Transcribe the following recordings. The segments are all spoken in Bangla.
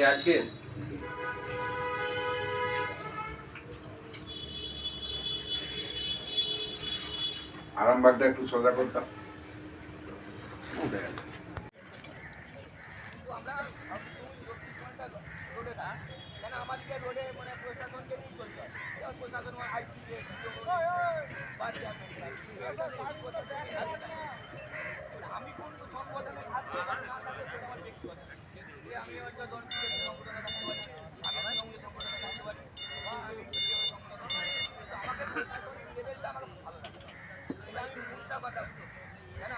আজকে আজকে? আরামবাগটা একটু সোজা করতাম। উঠে গেছে।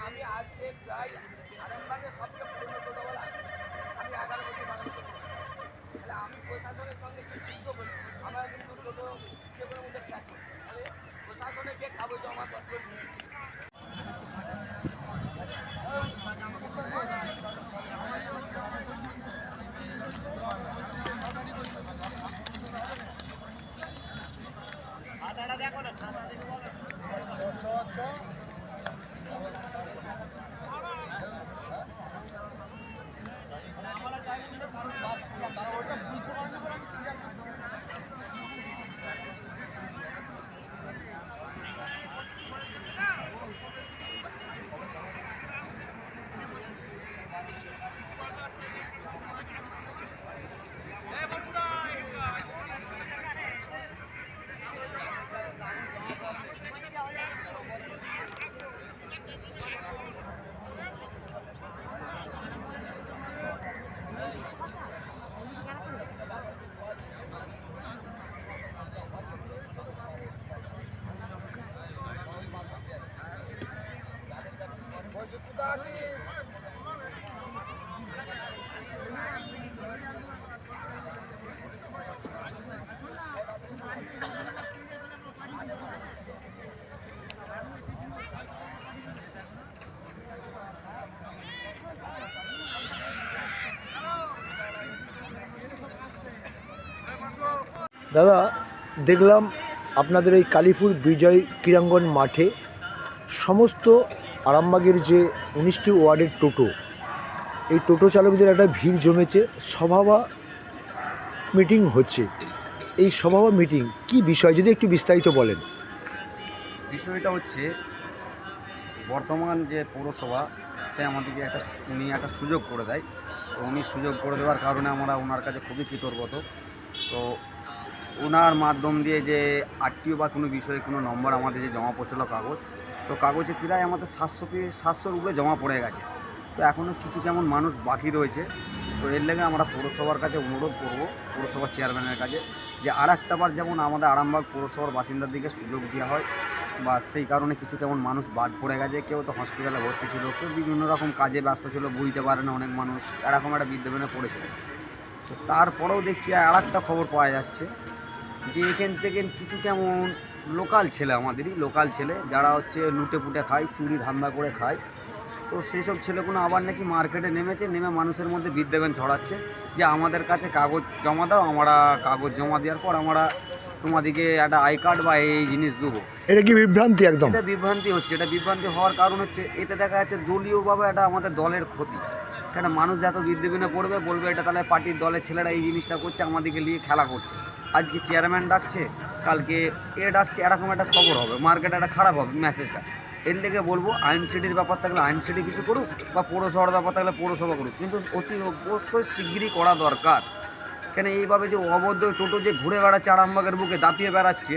আমি আজকে প্রায় আরামবাগের সবচেয়ে পুরনো টোটোওয়ালা আমি এগারো বছর বাগান করি তাহলে আমি প্রশাসনের সঙ্গে কি যুক্ত করি আমরা কিন্তু টোটো সেগুলোর দাদা, দেখলাম আপনাদের এই কালীপুর বিজয় ক্রীড়াঙ্গন মাঠে সমস্ত আরামবাগের যে উনিশটি ওয়ার্ডের টোটো, এই টোটো চালকদের একটা ভিড় জমেছে সভা বা মিটিং হচ্ছে। এই সভা বা মিটিং কি বিষয়? যদি একটু বিস্তারিত বলেন। বিষয়টা হচ্ছে, বর্তমান যে পৌরসভা, সে আমাদেরকে একটা উনি একটা সুযোগ করে দেয়। তো উনি সুযোগ করে দেওয়ার কারণে আমরা ওনার কাছে খুবই কৃতজ্ঞত তো ওনার মাধ্যম দিয়ে যে আত্মীয় বা কোনো বিষয়ে কোনো নম্বর আমাদের যে জমা পড়ছিল কাগজ, তো কাগজে প্রায় আমাদের সাতশো কি সাতশোর উপরে জমা পড়ে গেছে। তো এখনও কিছু কেমন মানুষ বাকি রয়েছে, তো এর লেগে আমরা পৌরসভার কাছে অনুরোধ করব, পৌরসভার চেয়ারম্যানের কাছে, যে আর একটাবার যেমন আমাদের আরামবাগ পৌরসভার বাসিন্দাদেরকে সুযোগ দেওয়া হয়, বা সেই কারণে কিছু কেমন মানুষ বাদ পড়ে গেছে, কেউ তো হসপিটালে ভর্তি ছিল, কেউ বিভিন্ন রকম কাজে ব্যস্ত ছিল, বুঝতে পারে না অনেক মানুষ, এরকম একটা বিদ্যমানে পড়েছিল তো তারপরেও দেখছি আর একটা খবর পাওয়া যাচ্ছে যে এখান থেকে কিছু কেমন লোকাল ছেলে আমাদেরই লোকাল ছেলে যারা হচ্ছে লুটে পুটে খায় চুরি ধান্দা করে খায়। তো সেই সব ছেলেগুলো আবার নাকি মার্কেটে নেমেছে নেমে মানুষের মধ্যে বিদ্যাবেন ছড়াচ্ছে যে আমাদের কাছে কাগজ জমা দাও আমরা কাগজ জমা দেওয়ার পর আমরা তোমাদেরকে একটা আই কার্ড বা এই জিনিস দেবো। এটা কি বিভ্রান্তি একদম? এটা বিভ্রান্তি হচ্ছে এটা বিভ্রান্তি হওয়ার কারণ হচ্ছে এতে দেখা যাচ্ছে দলীয়ভাবে এটা আমাদের দলের ক্ষতি। কেন মানুষ যত বিদ্যবিনে পড়বে, বলবে এটা তাহলে পার্টির দলের ছেলেরা এই জিনিসটা করছে, আমাদেরকে নিয়ে খেলা করছে। আজকে চেয়ারম্যান ডাকছে, কালকে এ ডাকছে, এরকম একটা খবর হবে মার্কেটে একটা খারাপ হবে মেসেজটা এর লেগে বলব, আইন সিটির ব্যাপার থাকলে আইন সিটি কিছু করুক, বা পৌরসভার ব্যাপার থাকলে পৌরসভা করুক, কিন্তু অতি অবশ্যই শিগগিরই করা দরকার। কেন এইভাবে যে অবৈধ টোটো যে ঘুরে বেড়াচ্ছে আরামবাগের বুকে, দাপিয়ে বেড়াচ্ছে,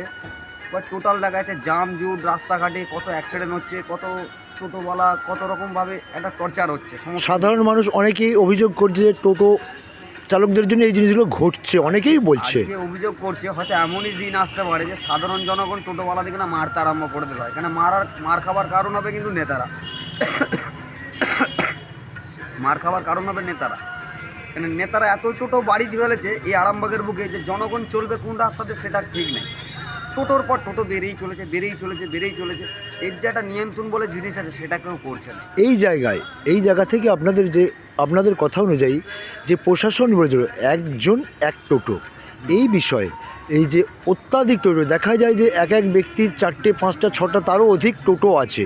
বা টোটাল দেখা যাচ্ছে জাম জুট, রাস্তাঘাটে কত অ্যাক্সিডেন্ট হচ্ছে, কত টোটোওয়ালা কত রকমভাবে একটা টর্চার হচ্ছে সাধারণ মানুষ অনেকেই অভিযোগ করছে যে টোটো চালকদের জন্য এই জিনিসগুলো ঘটছে অনেকেই বলছে। আজকে অভিযোগ করছে হয়তো এমনই দিন আসতে পারে যে সাধারণ জনগণ টোটোওয়ালা দিকে না মারতে আরম্ভ করে দেবে কেন মারার মার খাবার কারণ হবে কিন্তু নেতারা। মার খাবার কারণ হবে নেতারা। কেন নেতারা এত টোটো বাড়ি ফেলেছে এই আরামবাগের বুকে যে জনগণ চলবে কোন রাস্তাতে সেটা ঠিক নেই। টোটোর পর টোটো বেরিয়েই চলেছে বেড়েই চলেছে বেড়েই চলেছে। এর যে একটা নিয়ন্ত্রণ বলে জিনিস আছে সেটা কেউ করছে না। এই জায়গায় এই জায়গা থেকে আপনাদের যে আপনাদের কথা অনুযায়ী যে প্রশাসন বলেছিল একজন এক টোটো। এই বিষয়ে এই যে অত্যাধিক টোটো দেখা যায় যে এক এক ব্যক্তির চারটে পাঁচটা ছটা তারও অধিক টোটো আছে।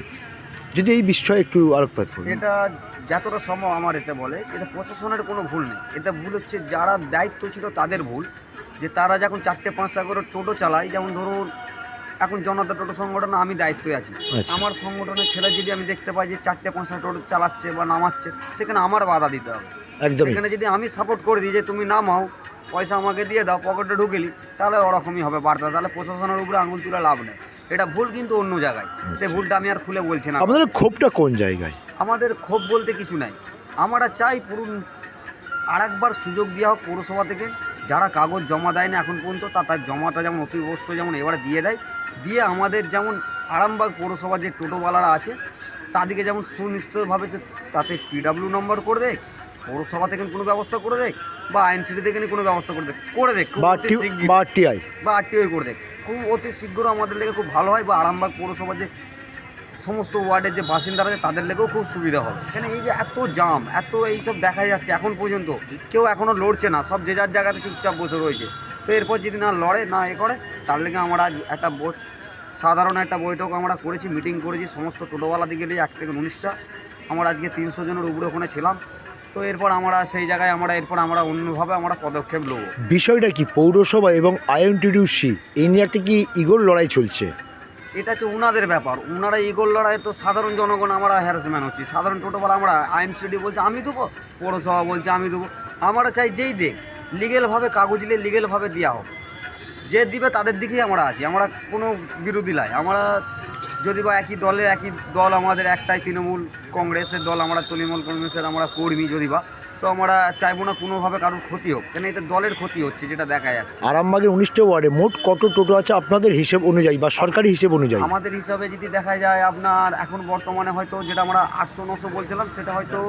যদি এই বিষয়ে একটু আলোকপাত করুন। এটা যতটা সম্ভব আমার এতে বলে এটা প্রশাসনের কোনো ভুল নেই। এটা ভুল হচ্ছে যারা দায়িত্ব ছিল তাদের ভুল। যে তারা যখন চারটে পাঁচটা করে টোটো চালায় যেমন ধরুন এখন জনতা টোটো সংগঠন আমি দায়িত্বে আছি। আচ্ছা। আমার সংগঠনের ছেলে যদি আমি দেখতে পাই যে চারটে পাঁচটা টোটো চালাচ্ছে বা নামাচ্ছে সেখানে আমার বাধা দিতে হবে। একদম সেখানে যদি আমি সাপোর্ট করে দিই যে তুমি নামাও পয়সা আমাকে দিয়ে দাও পকেটে ঢুকেলি তাহলে ওরকমই হবে বার্তা। তাহলে প্রশাসনের উপরে আঙুল তুলে লাভ নেই। এটা ভুল কিন্তু অন্য জায়গায়। সে ভুলটা আমি আর খুলে বলছি না। আমাদের ক্ষোভটা কোন জায়গায়? আমাদের ক্ষোভ বলতে কিছু নাই। আমরা চাই পুরো আর একবার সুযোগ দেওয়া হোক পৌরসভা থেকে। যারা কাগজ জমা দেয় না এখন পর্যন্ত তা তার জমাটা যেমন অতি অবশ্যই যেমন এবারে দিয়ে দেয় দিয়ে আমাদের যেমন আরামবাগ পৌরসভার যে টোটোওয়ালারা আছে তাদেরকে যেমন সুনিশ্চিতভাবে যে তাতে পিডাব্লিউ নম্বর করে দেয় পৌরসভা থেকে কোনো ব্যবস্থা করে দেয় বা আইনসিটি থেকে কোনো ব্যবস্থা করে দেয় করে দেয় খুব বা শিগগির। বা টিআই বা আরটিআই করে দেয় খুব অতি শীঘ্র আমাদের লেগে খুব ভালো হয় বা আরামবাগ পৌরসভার যে সমস্ত ওয়ার্ডের যে বাসিন্দারা আছে, তাদের লেগেও খুব সুবিধা হবে। এখানে এই যে এত জাম, এত এইসব দেখা যাচ্ছে এখন পর্যন্ত, কেউ এখনও লড়ছে না, সব যে যার জায়গাতে চুপচাপ বসে রয়েছে। তো এরপর যদি না লড়ে, না এ করে, তার লেগে আমরা আজ একটা বোট সাধারণ একটা বৈঠক আমরা করেছি, মিটিং করেছি, সমস্ত টোটোওয়ালা দিকে এক থেকে উনিশটা। আমরা আজকে তিনশো জনের উপরে ওখানে ছিলাম। তো এরপর আমরা সেই জায়গায় আমরা, এরপর আমরা অন্যভাবে আমরা পদক্ষেপ নেব। বিষয়টা কি, পৌরসভা এবং আইএনটিডিউসি এই নিয়ে একটা কি ইগোর লড়াই চলছে? এটা হচ্ছে ওনাদের ব্যাপার। উনারা ইগোল লড়াই তো সাধারণ জনগণ আমরা হ্যারাসমেন্ট হচ্ছি। সাধারণ টোটোওয়ালা আমরা আইএমসিডি বলছে, আমি দেবো। পৌরসভা বলছে, আমি দেবো। আমরা চাই যেই দেখ লিগেলভাবে কাগজ নিয়ে লিগেলভাবে দেওয়া হোক। যে দিবে তাদের দিকেই আমরা আছি। আমরা কোনো বিরোধী নাই। আমরা যদি বা একই দলে, একই দল আমাদের একটাই তৃণমূল কংগ্রেসের দল, আমরা তৃণমূল কংগ্রেসের আমরা কর্মী যদি বা তো আমরা চাইব না কোনোভাবে কারোর ক্ষতি হোক কেন এটা দলের ক্ষতি হচ্ছে যেটা দেখা যাচ্ছে। আরামবাগের উনিশটা ওয়ার্ডে মোট কত টোটো আছে আপনাদের হিসেব অনুযায়ী বা সরকারি হিসেব অনুযায়ী? আমাদের হিসাবে যদি দেখা যায় আপনার এখন বর্তমানে হয়তো যেটা আমরা আটশো নশো বলছিলাম সেটা হয়তো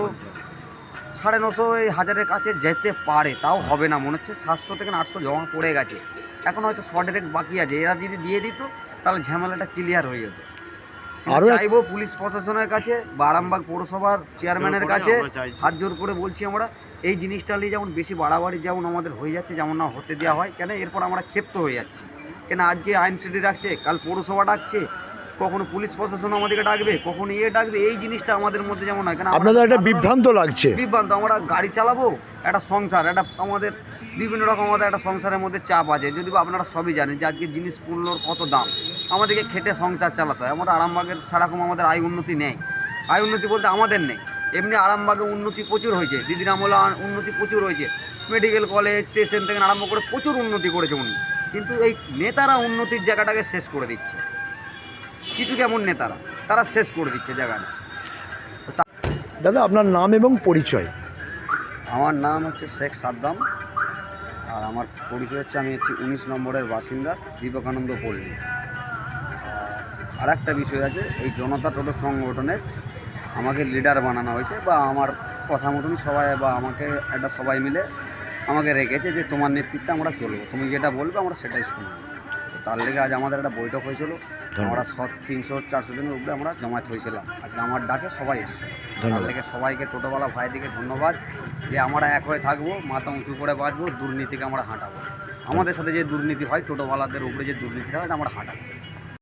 সাড়ে নশো এই হাজারের কাছে যেতে পারে তাও হবে না। মনে হচ্ছে সাতশো থেকে আটশো জমা পড়ে গেছে। এখন হয়তো শর্টের বাকি আছে। এরা যদি দিয়ে দিত তাহলে ঝামেলাটা ক্লিয়ার হয়ে যেত। আরও চাইব পুলিশ প্রশাসনের কাছে বারামবাগ পৌরসভার চেয়ারম্যানের কাছে হাত জোর করে বলছি আমরা এই জিনিসটা নিয়ে যেমন বেশি বাড়াবাড়ি যেমন আমাদের হয়ে যাচ্ছে যেমন না হতে দেওয়া হয় কেন এরপর আমরা ক্ষেপ্ত হয়ে যাচ্ছি। কেন আজকে আইন সিটি ডাকছে কাল পৌরসভা ডাকছে কখনো পুলিশ প্রশাসন আমাদেরকে ডাকবে কখনো ইয়ে ডাকবে এই জিনিসটা আমাদের মধ্যে যেমন হয়। কেন আপনাদের একটা বিভ্রান্ত লাগছে। বিভ্রান্ত আমরা গাড়ি চালাবো একটা সংসার একটা আমাদের বিভিন্ন রকম আমাদের একটা সংসারের মধ্যে চাপ আছে। যদি বা আপনারা সবই জানেন যে আজকে জিনিস মূল্যর কত দাম আমাদেরকে খেটে সংসার চালাতে হয়। আমরা আরামবাগের সেরকম আমাদের আয় উন্নতি নেই। আয় উন্নতি বলতে আমাদের নেই। এমনি আরামবাগে উন্নতি প্রচুর হয়েছে। দিদির আমলে উন্নতি প্রচুর হয়েছে। মেডিকেল কলেজ স্টেশন থেকে আরম্ভ করে প্রচুর উন্নতি করেছে উনি। কিন্তু এই নেতারা উন্নতির জায়গাটাকে শেষ করে দিচ্ছে। কিছু কেমন নেতারা? তারা শেষ করে দিচ্ছে জায়গাটা। দাদা আপনার নাম এবং পরিচয়? আমার নাম হচ্ছে শেখ সাদ্দাম আর আমার পরিচয় হচ্ছে আমি হচ্ছি উনিশ নম্বরের বাসিন্দা বিবেকানন্দ পল্লী। আর একটা বিষয় আছে এই জনতা টোটো সংগঠনের আমাকে লিডার বানানো হয়েছে বা আমার কথা মতনই সবাই বা আমাকে একটা সবাই মিলে আমাকে রেখেছে যে তোমার নেতৃত্বে আমরা চলবো। তুমি যেটা বলবে আমরা সেটাই শুনব। তার লেগে আজ আমাদের একটা বৈঠক হয়েছিল। আমরা সব তিনশো চারশো জনের উপরে আমরা জমায়েত হয়েছিলাম। আজকে আমার ডাকে সবাই এসছে। তার লেগে সবাইকে টোটোওয়ালা ভাইদিকে ধন্যবাদ যে আমরা এক হয়ে থাকব মাথা উঁচু করে বাঁচবো দুর্নীতিকে আমরা হাঁটাবো। আমাদের সাথে যে দুর্নীতি হয় টোটোওয়ালাদের উপরে যে দুর্নীতি হয় এটা আমরা হাঁটাবো।